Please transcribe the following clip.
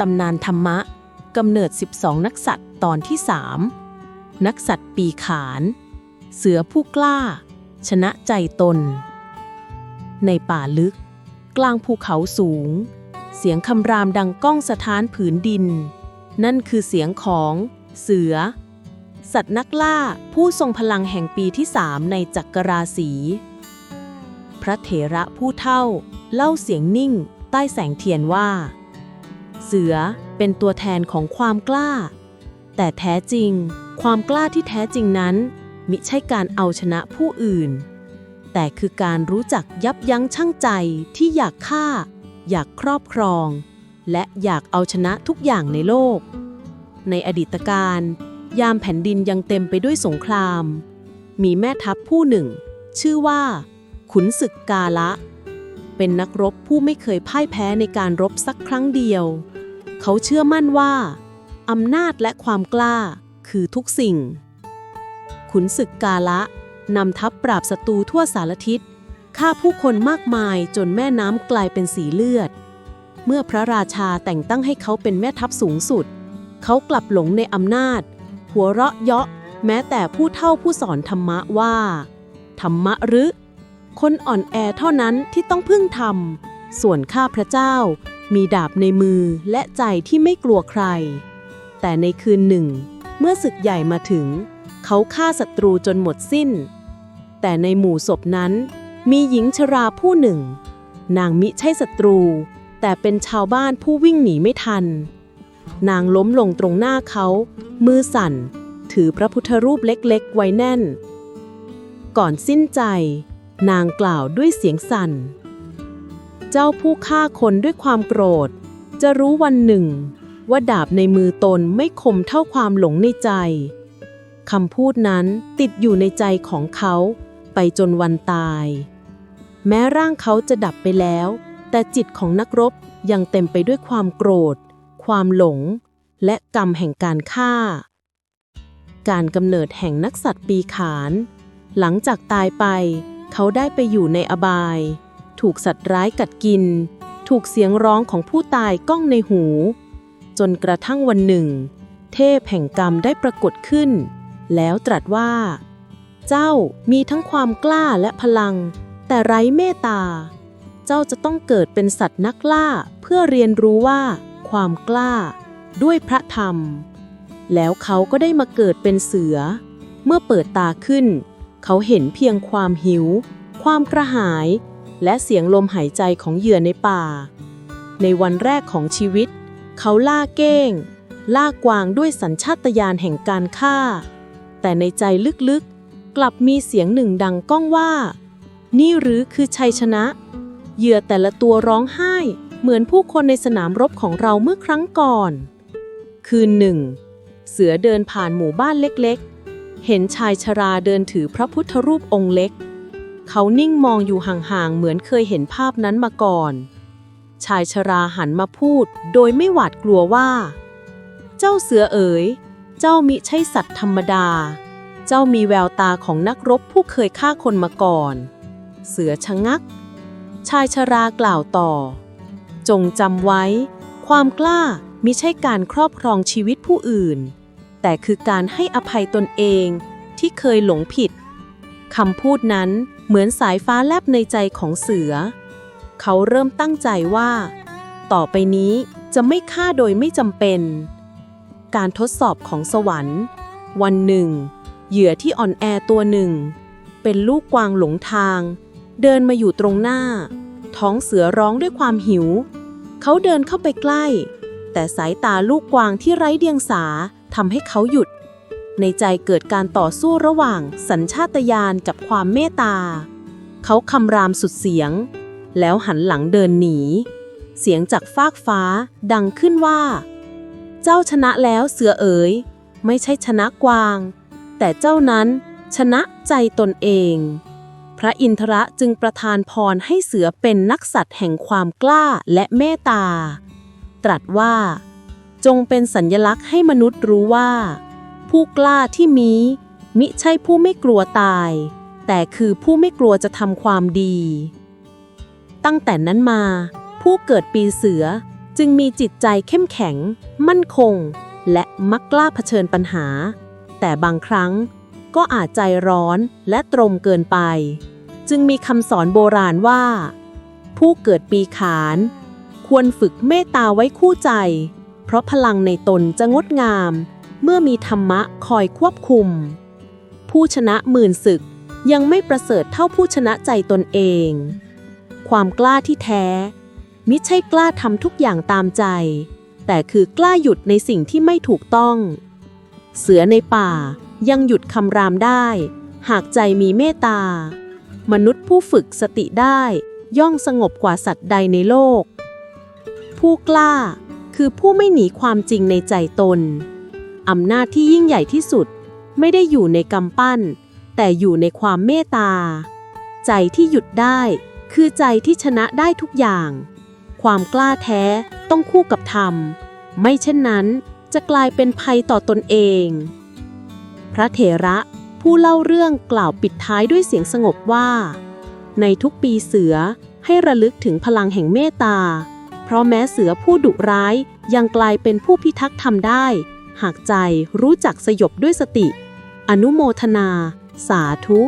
ตำนานธรรมะกำเนิด 12 นักสัตว์ตอนที่ 3 นักสัตว์ปีขาน เสือผู้กล้า ชนะใจตน ในป่าลึก กลางภูเขาสูง เสียงคำรามดังก้องสะท้านผืนดิน นั่นคือเสียงของเสือ สัตว์นักล่าผู้ทรงพลังแห่งปีที่สามในจักรราศีพระเถระผู้เท่า เล่าเสียงนิ่ง ใต้แสงเทียนว่า เสือเป็นตัวแทนของความกล้า แต่แท้จริง ความกล้าที่แท้จริงนั้น มิใช่การเอาชนะผู้อื่น แต่คือการรู้จักยับยั้งชั่งใจที่อยากฆ่า อยากครอบครอง และอยากเอาชนะทุกอย่างในโลก ในอดีตการ ยามแผ่นดินยังเต็มไปด้วยสงคราม มีแม่ทัพผู้หนึ่ง ชื่อว่า ขุนศึกกาละ เป็นนักรบผู้ไม่เคยพ่ายแพ้ในการรบสักครั้งเดียว เขาเชื่อมั่นว่าอำนาจและความกล้าคือทุกสิ่ง ขุนศึกกาละนำทัพปราบศัตรูทั่วสารทิศฆ่าผู้คนมากมายจนแม่น้ำกลายเป็นสีเลือด เมื่อพระราชาแต่งตั้งให้เขาเป็นแม่ทัพสูงสุด เขากลับหลงในอำนาจ หัวเราะเยาะแม้แต่ผู้เฒ่าผู้สอนธรรมะว่า ธรรมะหรือ คนอ่อนแอเท่านั้นที่ต้องพึ่งธรรม ส่วนข้าพระเจ้า มีดาบในมือและใจที่ไม่กลัวใคร แต่ในคืนหนึ่ง เมื่อศึกใหญ่มาถึง เขาฆ่าศัตรูจนหมดสิ้น แต่ในหมู่ศพนั้น มีหญิงชราผู้หนึ่ง นางมิใช่ศัตรู แต่เป็นชาวบ้านผู้วิ่งหนีไม่ทัน นางล้มลงตรงหน้าเขา มือสั่น ถือพระพุทธรูปเล็กๆ ไว้แน่น ก่อนสิ้นใจ นางกล่าวด้วยเสียงสั่น เจ้าผู้ฆ่าคนด้วยความโกรธ จะรู้วันหนึ่ง ว่าดาบในมือตนไม่คมเท่าความหลงในใจคำพูดนั้นติดอยู่ในใจของเขาไปจนวันตาย แม้ร่างเขาจะดับไปแล้ว แต่จิตของนักรบยังเต็มไปด้วยความโกรธ ความหลง และกรรมแห่งการฆ่า การกำเนิดแห่งนักสัตว์ปีขาน หลังจากตายไป เขาได้ไปอยู่ในอบาย ถูกสัตว์ร้ายกัดกิน ถูกเสียงร้องของผู้ตายก้องในหู จนกระทั่งวันหนึ่ง เทพแห่งกรรมได้ปรากฏขึ้น แล้วตรัสว่า เจ้ามีทั้งความกล้าและพลัง แต่ไร้เมตตา เจ้าจะต้องเกิดเป็นสัตว์นักล่าเพื่อเรียนรู้ว่า ความกล้า ด้วยพระธรรม แล้วเขาก็ได้มาเกิดเป็นเสือ เมื่อเปิดตาขึ้น เขาเห็นเพียงความหิว ความกระหาย และเสียงลมหายใจของเหยื่อในป่า ในวันแรกของชีวิต เขาล่าเก้ง ล่ากวางด้วยสัญชาตญาณแห่งการฆ่า แต่ในใจลึกๆ กลับมีเสียงหนึ่งดังก้องว่า นี่หรือคือชัยชนะ เหยื่อแต่ละตัวร้องไห้ เหมือนผู้คนในสนามรบของเราเมื่อครั้งก่อน คืนหนึ่ง เสือเดินผ่านหมู่บ้านเล็กๆ เห็นชายชราเดินถือพระพุทธรูปองค์เล็ก เขานิ่งมองอยู่ห่างๆ เหมือนเคยเห็นภาพนั้นมาก่อน ชายชราหันมาพูด โดยไม่หวาดกลัวว่า เจ้าเสือเอ๋ย เจ้ามิใช่สัตว์ธรรมดา เจ้ามีแววตาของนักรบผู้เคยฆ่าคนมาก่อน เสือชะงัก ชายชรากล่าวต่อ จงจำไว้ ความกล้ามิใช่การครอบครองชีวิตผู้อื่น แต่คือการให้อภัยตนเองที่เคยหลงผิดคำพูดนั้น เหมือนสายฟ้าแลบในใจของเสือ เขาเริ่มตั้งใจว่า ต่อไปนี้จะไม่ฆ่าโดยไม่จำเป็น การทดสอบของสวรรค์ วันหนึ่ง เหยื่อที่อ่อนแอตัวหนึ่ง เป็นลูกกวางหลงทาง เดินมาอยู่ตรงหน้า ท้องเสือร้องด้วยความหิว เขาเดินเข้าไปใกล้ แต่สายตาลูกกวางที่ไร้เดียงสาทำให้เขาหยุด ในใจเกิดการต่อสู้ระหว่างสัญชาตญาณกับความเมตตา เขาคำรามสุดเสียง แล้วหันหลังเดินหนี เสียงจากฟากฟ้าดังขึ้นว่า เจ้าชนะแล้วเสือเอ๋ย ไม่ใช่ชนะกวาง แต่เจ้านั้นชนะใจตนเอง พระอินทระจึงประทานพรให้เสือเป็นนักสัตว์แห่งความกล้าและเมตตา ตรัสว่า จงเป็นสัญญลักษณ์ให้มนุษย์รู้ว่า ผู้กล้าที่มีมิใช่ผู้ไม่กลัวตาย แต่คือผู้ไม่กลัวจะทำความดี ตั้งแต่นั้นมา ผู้เกิดปีเสือจึงมีจิตใจเข้มแข็ง มั่นคง และมักกล้าเผชิญปัญหา แต่บางครั้งก็อาจใจร้อนและตรงเกินไป จึงมีคำสอนโบราณว่า ผู้เกิดปีขาน ควรฝึกเมตตาไว้คู่ใจ เพราะพลังในตนจะงดงาม เมื่อมีธรรมะคอยควบคุม ผู้ชนะหมื่นศึกยังไม่ประเสริฐเท่าผู้ชนะใจตนเอง ความกล้าที่แท้ มิใช่กล้าทำทุกอย่างตามใจ แต่คือกล้าหยุดในสิ่งที่ไม่ถูกต้อง เสือในป่ายังหยุดคำรามได้ หากใจมีเมตตา มนุษย์ผู้ฝึกสติได้ย่องสงบกว่าสัตว์ใดในโลก ผู้กล้าคือผู้ไม่หนีความจริงในใจตน อำนาจที่ยิ่งใหญ่ที่สุด ไม่ได้อยู่ในกำปั้น แต่อยู่ในความเมตตา ใจที่หยุดได้ คือใจที่ชนะได้ทุกอย่าง ความกล้าแท้ต้องคู่กับธรรม ไม่เช่นนั้นจะกลายเป็นภัยต่อตนเอง พระเถระผู้เล่าเรื่องกล่าวปิดท้ายด้วยเสียงสงบว่า ในทุกปีเสือให้ระลึกถึงพลังแห่งเมตตา เพราะแม้เสือผู้ดุร้ายยังกลายเป็นผู้พิทักษ์ธรรมได้ หากใจรู้จักสยบด้วยสติ อนุโมทนา สาธุ